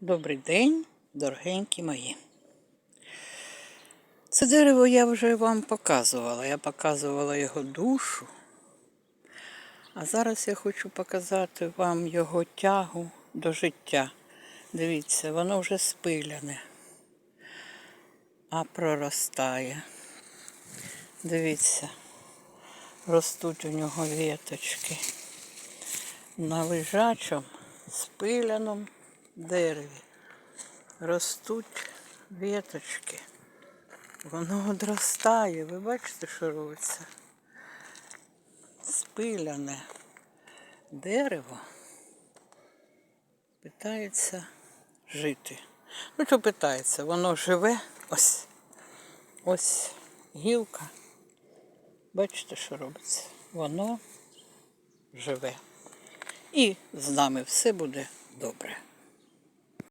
Добрий день, дорогенькі мої. Це дерево я вже вам показувала. Я показувала його душу. А зараз я хочу показати вам його тягу до життя. Дивіться, воно вже спиляне, а проростає. Дивіться, ростуть у нього віточки на лежачому спиляному дереві ростуть віточки. Воно одростає. Ви бачите, що робиться? Спиляне дерево питається жити. Ну, що питається? Воно живе ось. Ось гілка. Бачите, що робиться? Воно живе. І з нами все буде добре.